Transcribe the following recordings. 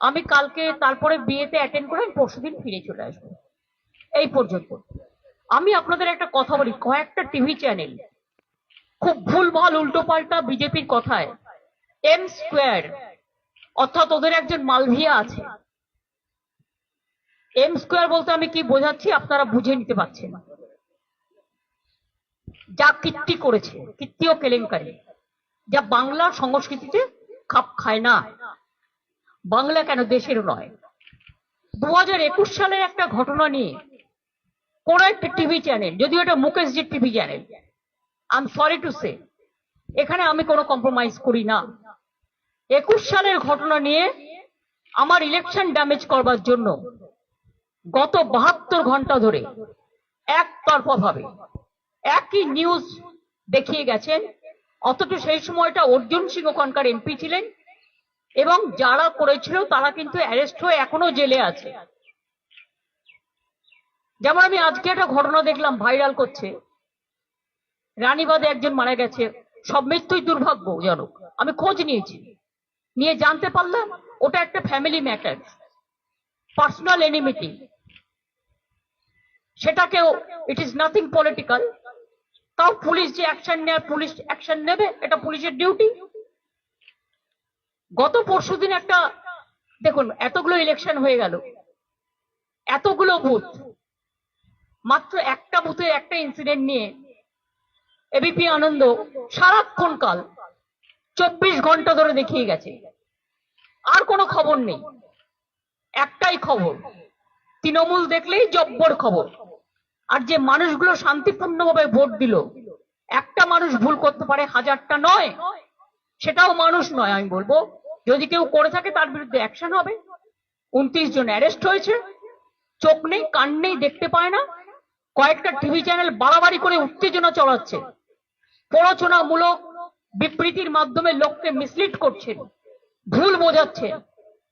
আমি কালকে তারপরে বিয়েতে অ্যাটেন্ড করে আমি পরশুদিন ফিরে চলে আসব। এই পর্যন্ত। আমি আপনাদের একটা কথা বলি, কয়েকটা টিভি চ্যানেল খুব ভুলভাল উল্টোপাল্টা বিজেপির কথায় এম স্কোয়ার অর্থাৎ ওদের একজন মালভিয়া আছে। এম স্কোয়ার বলতে আমি কি বোঝাচ্ছি আপনারা বুঝে নিতে পারছেন যা কীর্তি করেছে কীর্তি ও কেলেঙ্কারি। যা বাংলা সংস্কৃতিতে খাপ খায় না। বাংলা কেন দেশের নয়? দু হাজার সালের একটা ঘটনা নিয়ে কোন একটা টিভি চ্যানেল যদিও এটা মুকেশজির TV channel I sorry to say এখানে আমি কোনো কম্প্রোমাইজ করি না। একুশ সালের ঘটনা নিয়ে আমার ইলেকশন ড্যামেজ করবার জন্য গত বাহাত্তর ঘণ্টা ধরে একতরফা ভাবে একই নিউজ দেখিয়ে গেছেন। অথচ সেই সময়টা অর্জুন সিং ওখানকার এমপি ছিলেন এবং যারা করেছিল তারা কিন্তু অ্যারেস্ট হয়ে এখনও জেলে আছে। যেমন আমি আজকে একটা ঘটনা দেখলাম ভাইরাল করছে। রানীবাদে একজন মারা গেছে। সব মৃত্যুই দুর্ভাগ্যজনক আমি খোঁজ নিয়েছি। নিয়ে জানতে পারলাম ওটা একটা ফ্যামিলি ম্যাটার পার্সোনাল এনিমিটি সেটাকেও ইট ইজ নাথিং পলিটিক্যাল তাও পুলিশ যে অ্যাকশন নেয়, পুলিশ অ্যাকশন নেবে, এটা পুলিশের ডিউটি গত পরশুদিন একটা, দেখুন, এতগুলো ইলেকশন হয়ে গেল। এতগুলো বুথ মাত্র একটা বুথে একটা ইনসিডেন্ট নিয়ে এবিপি আনন্দ সারাক্ষণ কাল। চব্বিশ ঘণ্টা ধরে দেখিয়ে গেছে। আর কোনো খবর নেই। একটাই খবর। তৃণমূল দেখলেই জব্বর খবর। আর যে মানুষগুলো শান্তিপূর্ণভাবে ভোট দিল, একটা মানুষ ভুল করতে পারে হাজারটা নয়, সেটাও মানুষ নয়, আমি বলব। যদি কেউ করে থাকে, তার বিরুদ্ধে অ্যাকশন হবে। উনত্রিশ জন অ্যারেস্ট হয়েছে। চোখ নেই, কান নেই, দেখতে পায় না। কয়েকটা টিভি চ্যানেল বাড়াবাড়ি করে উত্তেজনা চড়াচ্ছে প্ররোচনামূলক বিবৃতির মাধ্যমে লোককে মিসলিড করছেন। ভুল বোঝাচ্ছে।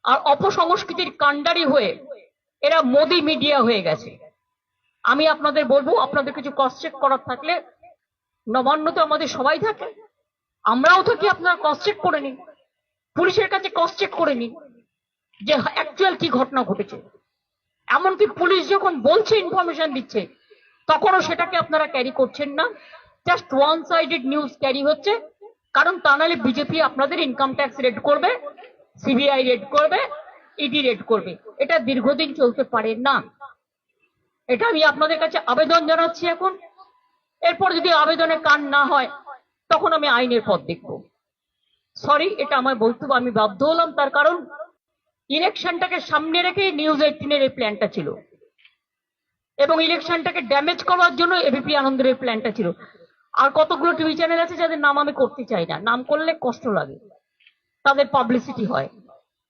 আর অপসংস্কৃতির কাণ্ডারি হয়ে এরা মোদি মিডিয়া হয়ে গেছে। আমি আপনাদের বলব, আপনাদের কিছু চেক করার থাকলে নবান্ন তো আমাদের সবাই থাকে। আমরাও থাকি, আপনারা চেক করে নিন। পুলিশের কাছে ক্রস চেক করে নিন যে অ্যাকচুয়াল কি ঘটনা ঘটেছে। এমনকি পুলিশ যখন বলছে ইনফরমেশন দিচ্ছে, তখনও সেটাকে আপনারা ক্যারি করছেন না। Just one sided news carry হচ্ছে। কারণ তা নাহলে বিজেপি আপনাদের ইনকাম ট্যাক্স রেড করবে সিবিআই রেড করবে ইডি রেড করবে। এটা দীর্ঘদিন চলতে পারে না। এটা আমি আপনাদের কাছে আবেদন জানাচ্ছি এখন। এরপর যদি আবেদনে কান না হয়, তখন আমি আইনের পথ দেখব। সরি এটা আমার বলতে আমি বাধ্য হলাম তার কারণ ইলেকশনটাকে সামনে রেখে নিউজ এইটিনের এই প্ল্যানটা ছিল। এবং ইলেকশনটাকে ড্যামেজ করার জন্য এবিপি আনন্দের এই প্ল্যানটা ছিল। আর কতগুলো টিভি চ্যানেল আছে যাদের নাম আমি করতে চাই না। নাম করলে কষ্ট লাগে। তাদের পাবলিসিটি হয়।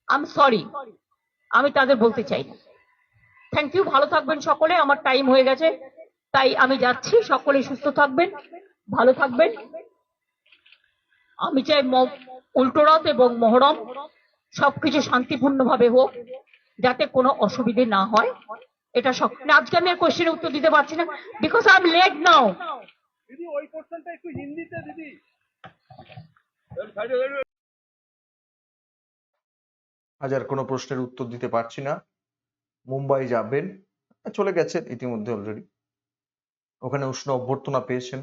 আমি সরি আমি তাদের বলতে চাই না। থ্যাংক ইউ ভালো থাকবেন সকলে। আমার টাইম হয়ে গেছে। তাই আমি যাচ্ছি। সকলে সুস্থ থাকবেন, ভালো থাকবেন। আমি চাই ম- উল্টোরথ এবং মহরম সবকিছু শান্তিপূর্ণভাবে হোক যাতে কোনো অসুবিধে না হয়। এটা সব আজকে আমি কোশ্চেনের উত্তর দিতে পারছি না। Because I am late now দিদি ওই কোশ্চেনটা একটু হিন্দিতে দিদি। হাজার কোনো প্রশ্নের উত্তর দিতে পারছি না। মুম্বাই যাবেন। চলে গেছেন ইতিমধ্যে অলরেডি ওখানে উষ্ণ অভ্যর্থনা পেয়েছেন।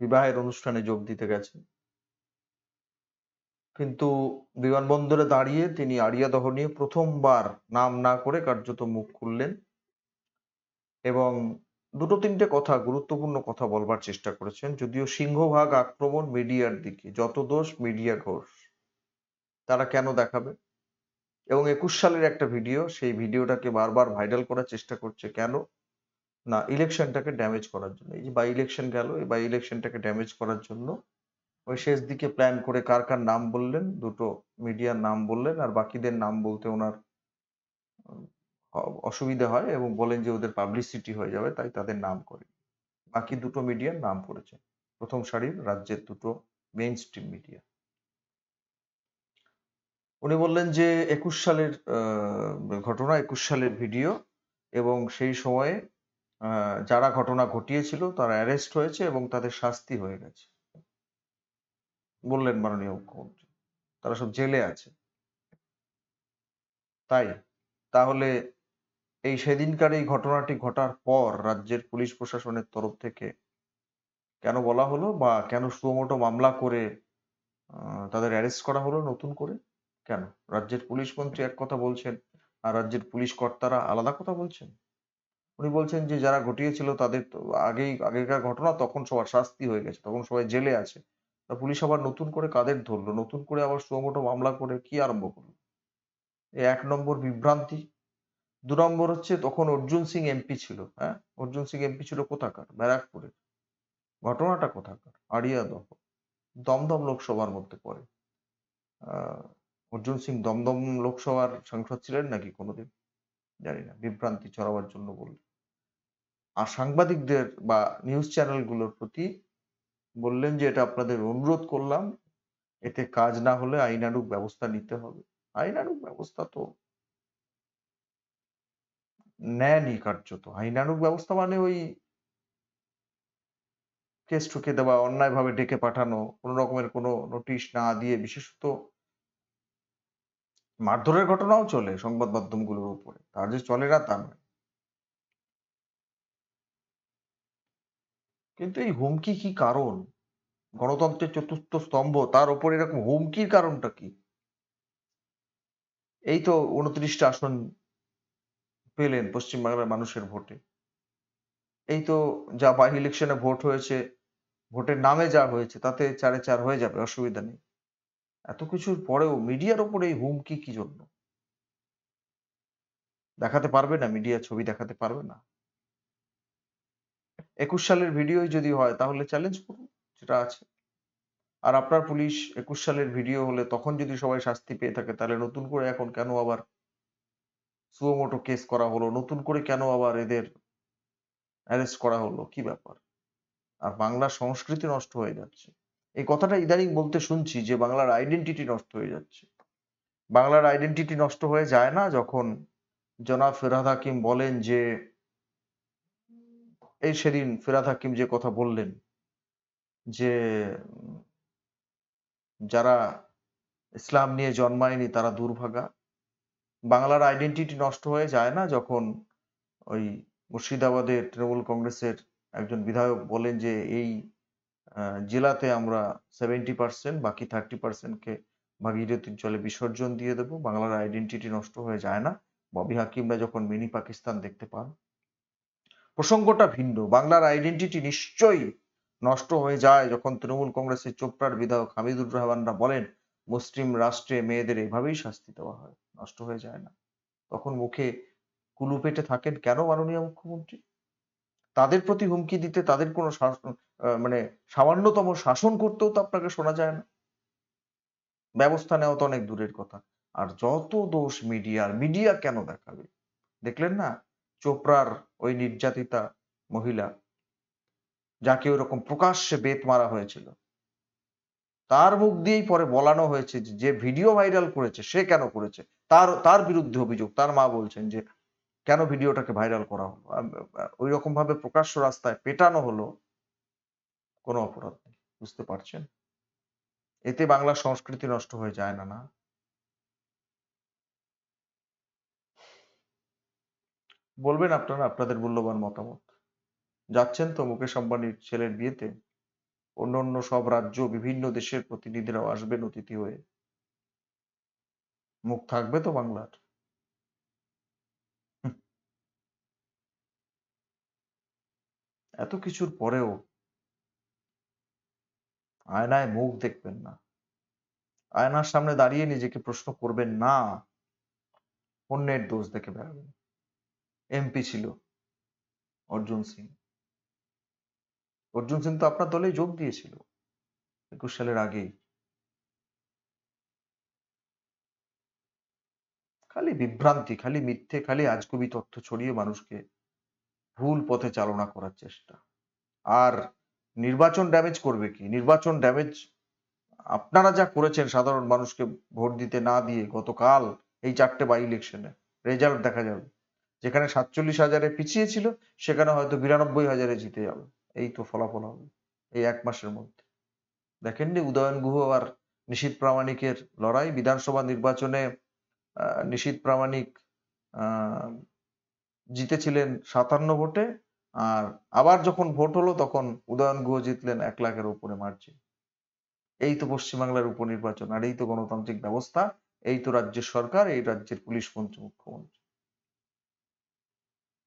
বিবাহের অনুষ্ঠানে যোগ দিতে গেছেন। কিন্তু বিমানবন্দরে দাঁড়িয়ে তিনি আরিয়াদহ নিয়ে প্রথমবার নাম না করে কার্যত মুখ খুললেন এবং দুটো তিনটে কথা, গুরুত্বপূর্ণ কথা বলবার চেষ্টা করেছেন, যদিও সিংহভাগ আক্রমণ মিডিয়ার দিকে, যত দোষ মিডিয়া ঘোষ, তারা কেন দেখাবে? এবং একুশ সালের একটা ভিডিও, সেই ভিডিওটাকে বারবার ভাইরাল করার চেষ্টা করছে কেন? না, ইলেকশনটাকে ড্যামেজ করার জন্য। এই যে বাই ইলেকশন গেল, এই বাই ইলেকশনটাকে ড্যামেজ করার জন্য ওই শেষ দিকে প্ল্যান করে কার কার নাম বললেন, দুটো মিডিয়ার নাম বললেন আর বাকিদের নাম বলতে ওনার অসুবিধা হয় এবং বলেন যে ওদের পাবলিসিটি হয়ে যাবে, তাই তাদের নাম করে। বাকি দুটো মিডিয়ার নাম করেছেন প্রথম সারির রাজ্যের দুটো মেইন স্ট্রিম মিডিয়া উনি বললেন যে একুশ সালের ঘটনা, একুশ সালের ভিডিও এবং সেই সময়ে যারা ঘটনা ঘটিয়েছিল তারা অ্যারেস্ট হয়েছে এবং তাদের শাস্তি হয়ে গেছে। বললেন মাননীয় মুখ্যমন্ত্রী, তারা সব জেলে আছে। তাই, তাহলে এই সেদিনকার এই ঘটনাটি ঘটার পর রাজ্যের পুলিশ প্রশাসনের তরফ থেকে কেন বলা হলো বা কেন সুমোটো মামলা করে তাদের অ্যারেস্ট করা হলো নতুন করে? কেন? রাজ্যের পুলিশ মন্ত্রী এক কথা বলছেন আর রাজ্যের পুলিশ কর্তারা আলাদা কথা বলছেন? উনি বলছেন যে যারা ঘটিয়েছিল তাদের তো আগেই, আগেকার ঘটনা তখন সবার শাস্তি হয়ে গেছে, তখন সবাই জেলে আছে। পুলিশ আবার নতুন করে কাদের ধরলো? নতুন করে আবার সুমোটো মামলা করে কি আরম্ভ করল? এই এক নম্বর বিভ্রান্তি। দু নম্বর হচ্ছে তখন অর্জুন সিং এমপি ছিল হ্যাঁ? অর্জুন সিং এমপি ছিল কোথাকার? ব্যারাকপুরে। ঘটনাটা কোথাকার? আড়িয়াদহ। দমদম লোকসভার মধ্যে পড়ে। অর্জুন সিং দমদম লোকসভার সাংসদ ছিলেন নাকি কোনোদিন? জানি না। বিভ্রান্তি ছড়াবার জন্য বললেন। আর সাংবাদিকদের বা নিউজ চ্যানেলগুলোর প্রতি বললেন যে, এটা আপনাদের অনুরোধ করলাম। এতে কাজ না হলে আইনানুগ ব্যবস্থা নিতে হবে। আইনানুগ ব্যবস্থা তো নেয়নি কার্যত আইনানুগ ব্যবস্থা মানে ওই কেস ঠুকে দেওয়া, অন্যায়ভাবে ডেকে পাঠানো, কোনো রকমের কোনো নোটিশ না দিয়ে বিশেষত মারধরের ঘটনাও চলে সংবাদ মাধ্যমগুলোর উপরে। তার যে চলে না, তা নয়। কিন্তু এই হুমকি কি কারণ? গণতন্ত্রের চতুর্থ স্তম্ভ, তার উপর এরকম হুমকির কারণটা কি? এই তো উনত্রিশটা আসন পেলেন পশ্চিমবাংলার মানুষের ভোটে। এই তো যা বাই ইলেকশনে ভোট হয়েছে, ভোটের নামে যা হয়েছে, তাতে চারে চার হয়ে যাবে, অসুবিধা নেই। এত কিছুর পরেও মিডিয়ার ওপরে এই হুমকি কি জন্য? দেখাতে পারবে না, মিডিয়া ছবি দেখাতে পারবে না। একুশ সালের ভিডিওই যদি হয়, তাহলে চ্যালেঞ্জ করুন সেটা আছে। আর আপনার পুলিশ একুশ সালের ভিডিও হলে তখন যদি সবাই শাস্তি পেয়ে থাকে, তাহলে নতুন করে এখন কেন আবার সুমোটো কেস করা হলো? নতুন করে কেন আবার এদের অ্যারেস্ট করা হলো? কি ব্যাপার? আর বাংলার সংস্কৃতি নষ্ট হয়ে যাচ্ছে। এই কথাটা ইদানিং বলতে শুনছি যে বাংলার আইডেন্টিটি নষ্ট হয়ে যাচ্ছে। বাংলার আইডেন্টিটি নষ্ট হয়ে যায় না যখন জনাব ফেরাদ হাকিম বলেন যে এই সেদিন ফেরাদ হাকিম যে কথা বললেন, যে, যারা ইসলাম নিয়ে জন্মায়নি তারা দুর্ভাগা। বাংলার আইডেন্টিটি নষ্ট হয়ে যায় না যখন ওই মুর্শিদাবাদের তৃণমূল কংগ্রেসের একজন বিধায়ক বলেন যে, এই জেলাতে আমরা সেভেন্টি পার্সেন্ট বাকি থার্টি পার্সেন্টকে ভাগীরথীর জলে বিসর্জন দিয়ে দেবো। বাংলার আইডেন্টিটি নষ্ট হয়ে যায় না। ববি হাকিমরা যখন মিনি পাকিস্তান দেখতে পান প্রসঙ্গটা ভিন্ন। বাংলার আইডেন্টিটি নিশ্চয়ই নষ্ট হয়ে যায় যখন তৃণমূল কংগ্রেসের চোপড়ার বিধায়ক হামিদুর রহমানরা বলেন, মুসলিম রাষ্ট্রে মেয়েদের এভাবেই শাস্তি দেওয়া হয়, নষ্ট হয়ে যায় না। তখন মুখে কুলু পেটে থাকেন কেন মাননীয় মুখ্যমন্ত্রী? তাদের প্রতি হুমকি দিতে তাদের কোনো মানে সামান্যতম শাসন করতেও তো আপনাকে শোনা যায় না। ব্যবস্থা নেওয়া তো অনেক দূরের কথা। আর যত দোষ মিডিয়ার, মিডিয়া কেন দেখাবে? দেখলেন না? চোপড়ার ওই নির্যাতিতা মহিলা, যাকে ওরকম প্রকাশ্যে বেত মারা হয়েছিল। তার মুখ দিয়েই পরে বলানো হয়েছে যে ভিডিও ভাইরাল করেছে, সে কেন করেছে? তার তার বিরুদ্ধে অভিযোগ। তার মা বলছেন যে, কেন ভিডিওটাকে ভাইরাল করা হলো? ওই রকম ভাবে প্রকাশ্য রাস্তায় পেটানো হলো কোনো অপরাধ নেই। বুঝতে পারছেন? এতে বাংলার সংস্কৃতি নষ্ট হয়ে যায় না না? বলবেন আপনারা আপনাদের মূল্যবান মতামত। যাচ্ছেন তো মুকেশ আম্বানির ছেলের বিয়েতে। অন্য অন্য সব রাজ্য, বিভিন্ন দেশের প্রতিনিধিরাও আসবেন অতিথি হয়ে। মুখ থাকবে তো বাংলার। এত কিছুর পরেও আয়নায় মুখ দেখবেন না। আয়নার সামনে দাঁড়িয়ে নিজেকে প্রশ্ন করবেন, না। অন্যের দোষ দেখে বেড়াবেন। এমপি ছিল। অর্জুন সিং। অর্জুন সিং তো আপনার দলে যোগ দিয়েছিল একুশ সালের আগেই। খালি বিভ্রান্তি, খালি মিথ্যে, খালি আজগুবি তথ্য ছড়িয়ে মানুষকে ভুল পথে চালনা করার চেষ্টা। আর নির্বাচন ড্যামেজ করবে কি? নির্বাচন ড্যামেজ আপনারা যা করেছেন সাধারণ মানুষকে ভোট দিতে না দিয়ে গতকাল এই চারটে বাই ইলেকশনে রেজাল্ট দেখা যাবে। যেখানে সাতচল্লিশ হাজারে পিছিয়ে ছিল, সেখানে হয়তো বিরানব্বই হাজারে জিতে যাবে। এই তো ফলাফল হবে, এই এক মাসের মধ্যে। দেখেননি উদয়ন গুহ আর নিশীত প্রামাণিকের লড়াই। বিধানসভা নির্বাচনে নিশীথ প্রামাণিক জিতেছিলেন সাতান্ন ভোটে। আর আবার যখন ভোট হলো, তখন উদয়ন গুহ জিতলেন এক লাখের উপরে মার্জিন এই তো পশ্চিমবাংলার উপনির্বাচন, আর এই তো গণতান্ত্রিক ব্যবস্থা। এই তো রাজ্যের সরকার, এই রাজ্যের পুলিশ মন্ত্রী মুখ্যমন্ত্রী।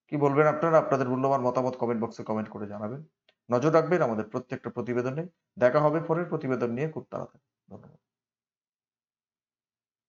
কি বলবেন আপনারা? আপনাদের মূল্যবান মতামত কমেন্ট বক্সে কমেন্ট করে জানাবেন। নজর রাখবেন আমাদের প্রত্যেকটা প্রতিবেদনে। দেখা হবে পরের প্রতিবেদন নিয়ে। খুব তাড়াতাড়ি। ধন্যবাদ।